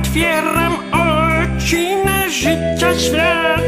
Otwieram oczy na życia świat.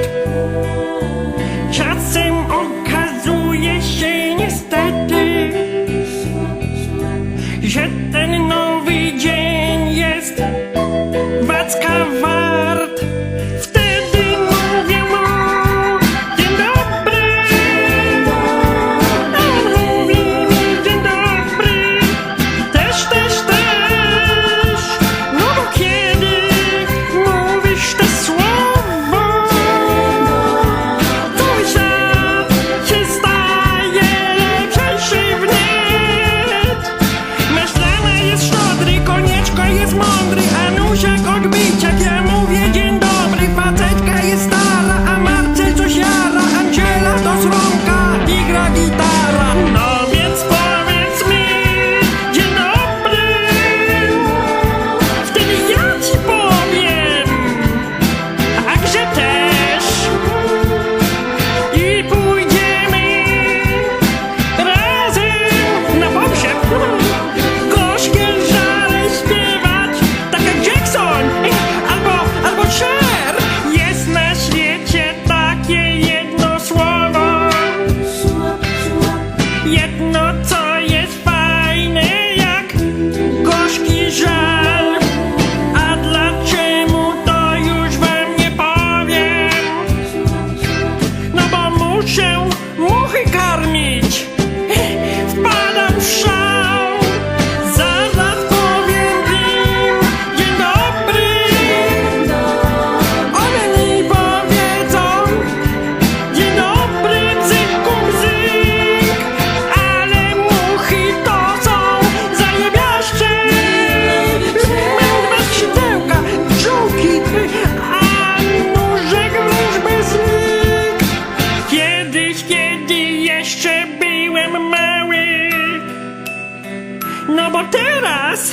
teraz?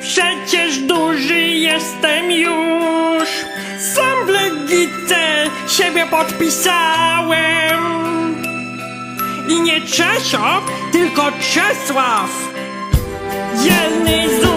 Przecież duży jestem już. Sam w Legitce siebie podpisałem. I nie Czesio, tylko Czesław. Dzielny zup.